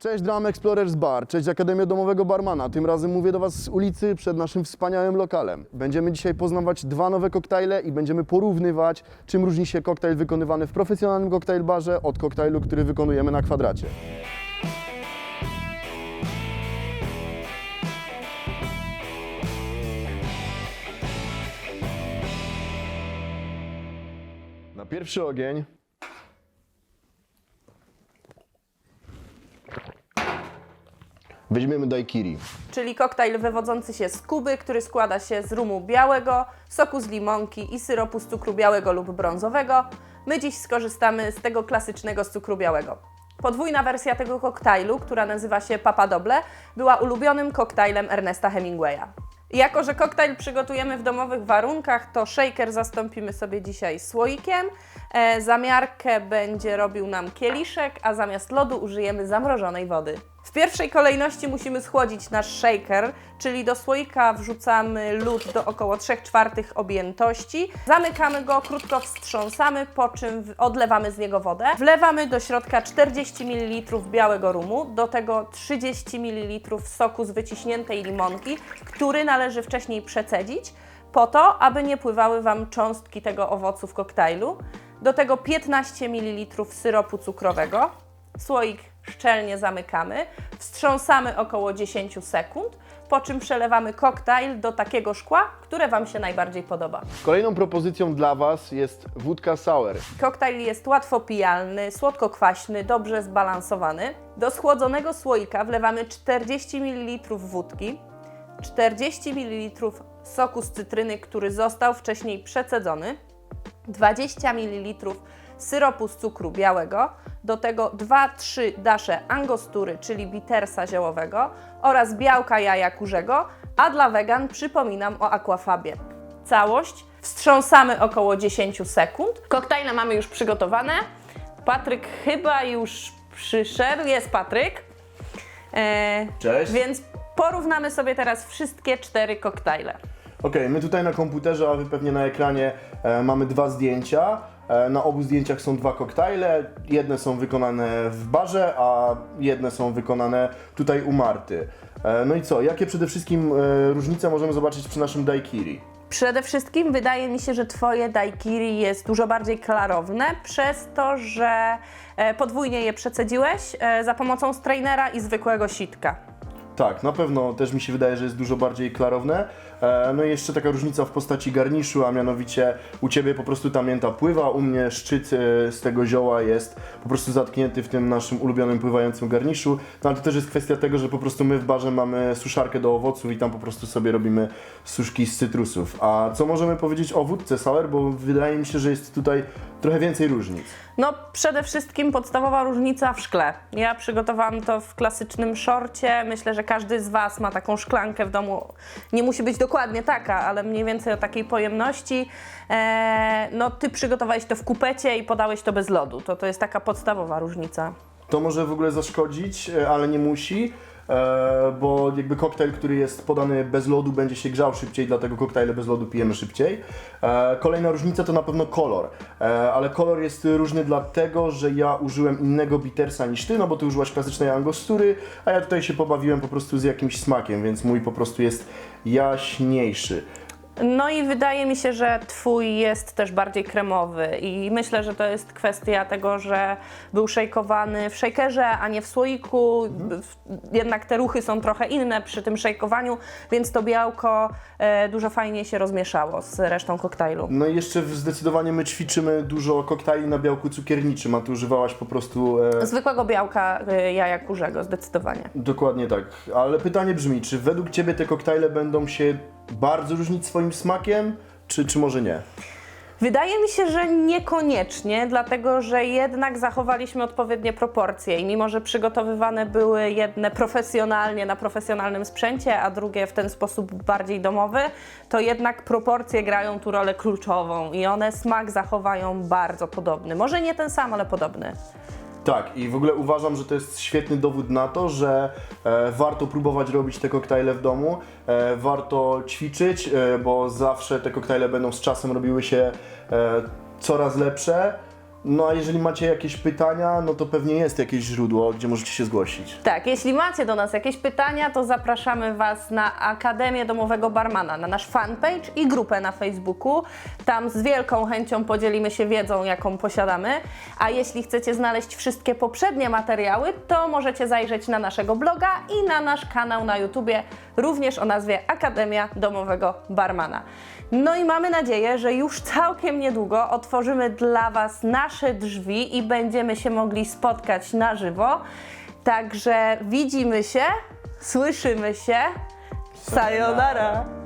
Cześć Drum Explorers Bar, cześć Akademia Domowego Barmana. Tym razem mówię do Was z ulicy przed naszym wspaniałym lokalem. Będziemy dzisiaj poznawać dwa nowe koktajle i będziemy porównywać, czym różni się koktajl wykonywany w profesjonalnym koktajl barze od koktajlu, który wykonujemy na kwadracie. Na pierwszy ogień weźmiemy daiquiri. czyli koktajl wywodzący się z Kuby, który składa się z rumu białego, soku z limonki i syropu z cukru białego lub brązowego. My dziś skorzystamy z tego klasycznego z cukru białego. Podwójna wersja tego koktajlu, która nazywa się Papa Doble, była ulubionym koktajlem Ernesta Hemingwaya. Jako, że koktajl przygotujemy w domowych warunkach, to shaker zastąpimy sobie dzisiaj słoikiem. E, zamiarkę będzie robił nam kieliszek, a zamiast lodu użyjemy zamrożonej wody. W pierwszej kolejności musimy schłodzić nasz shaker, czyli do słoika wrzucamy lód do około 3 czwartych objętości. Zamykamy go, krótko wstrząsamy, po czym odlewamy z niego wodę. Wlewamy do środka 40 ml białego rumu, do tego 30 ml soku z wyciśniętej limonki, który należy wcześniej przecedzić po to, aby nie pływały Wam cząstki tego owocu w koktajlu. Do tego 15 ml syropu cukrowego. Słoik szczelnie zamykamy, wstrząsamy około 10 sekund, po czym przelewamy koktajl do takiego szkła, które Wam się najbardziej podoba. Kolejną propozycją dla Was jest wódka sour. Koktajl jest łatwo pijalny, słodko-kwaśny, dobrze zbalansowany. Do schłodzonego słoika wlewamy 40 ml wódki, 40 ml soku z cytryny, który został wcześniej przecedzony, 20 ml syropu z cukru białego, do tego 2-3 dasze angostury, czyli bittersa ziołowego oraz białka jaja kurzego, a dla wegan przypominam o aquafabie. Całość wstrząsamy około 10 sekund. Koktajle mamy już przygotowane. Patryk chyba już przyszedł. Jest Patryk. E, Cześć. Więc porównamy sobie teraz wszystkie cztery koktajle. Okej, my tutaj na komputerze, a Wy pewnie na ekranie e, mamy dwa zdjęcia. E, na obu zdjęciach są dwa koktajle. Jedne są wykonane w barze, a jedne są wykonane tutaj u Marty. E, no i co, jakie przede wszystkim e, różnice możemy zobaczyć przy naszym daiquiri? Przede wszystkim wydaje mi się, że Twoje daiquiri jest dużo bardziej klarowne, przez to, że podwójnie je przecedziłeś za pomocą strainera i zwykłego sitka. Tak, na pewno też mi się wydaje, że jest dużo bardziej klarowne. E, No i jeszcze taka różnica w postaci garniszu, a mianowicie u Ciebie po prostu ta mięta pływa, u mnie szczyt e, z tego zioła jest po prostu zatknięty w tym naszym ulubionym pływającym garniszu. No ale to też jest kwestia tego, że po prostu my w barze mamy suszarkę do owoców i tam po prostu sobie robimy suszki z cytrusów. A co możemy powiedzieć o wódce sour, bo wydaje mi się, że jest tutaj trochę więcej różnic. No, przede wszystkim podstawowa różnica w szkle. Ja przygotowałam to w klasycznym szorcie. Myślę, że każdy z Was ma taką szklankę w domu. Nie musi być dokładnie taka, ale mniej więcej o takiej pojemności. Eee, no, Ty przygotowałeś to w kupecie i podałeś to bez lodu. To, to jest taka podstawowa różnica. To może w ogóle zaszkodzić, e, ale nie musi, e, bo jakby koktajl, który jest podany bez lodu, będzie się grzał szybciej, dlatego koktajle bez lodu pijemy szybciej. E, Kolejna różnica to na pewno kolor, E, ale kolor jest różny dlatego, że ja użyłem innego bittersa niż ty, no bo ty użyłaś klasycznej angostury, a ja tutaj się pobawiłem po prostu z jakimś smakiem, więc mój po prostu jest jaśniejszy. No i wydaje mi się, że twój jest też bardziej kremowy i myślę, że to jest kwestia tego, że był szejkowany w szejkerze, a nie w słoiku. W- Jednak te ruchy są trochę inne przy tym szejkowaniu, więc to białko e, dużo fajniej się rozmieszało z resztą koktajlu. No i jeszcze zdecydowanie my ćwiczymy dużo koktajli na białku cukierniczym, a ty używałaś po prostu... E, Zwykłego białka e, jaja kurzego, zdecydowanie. Dokładnie tak, ale pytanie brzmi, czy według Ciebie te koktajle będą się bardzo różnić swoim smakiem, czy, czy może nie? Wydaje mi się, że niekoniecznie, dlatego że jednak zachowaliśmy odpowiednie proporcje i mimo, że przygotowywane były jedne profesjonalnie na profesjonalnym sprzęcie, a drugie w ten sposób bardziej domowy, to jednak proporcje grają tu rolę kluczową i one smak zachowają bardzo podobny. Może nie ten sam, ale podobny. Tak, i w ogóle uważam, że to jest świetny dowód na to, że e, warto próbować robić te koktajle w domu, e, warto ćwiczyć, e, bo zawsze te koktajle będą z czasem robiły się e, coraz lepsze. No a jeżeli macie jakieś pytania, no to pewnie jest jakieś źródło, gdzie możecie się zgłosić. Tak, jeśli macie do nas jakieś pytania, to zapraszamy Was na Akademię Domowego Barmana, na nasz fanpage i grupę na Facebooku. Tam z wielką chęcią podzielimy się wiedzą, jaką posiadamy. A jeśli chcecie znaleźć wszystkie poprzednie materiały, to możecie zajrzeć na naszego bloga i na nasz kanał na YouTubie, również o nazwie Akademia Domowego Barmana. No i mamy nadzieję, że już całkiem niedługo otworzymy dla Was nasze drzwi i będziemy się mogli spotkać na żywo. Także widzimy się, słyszymy się. Sayonara!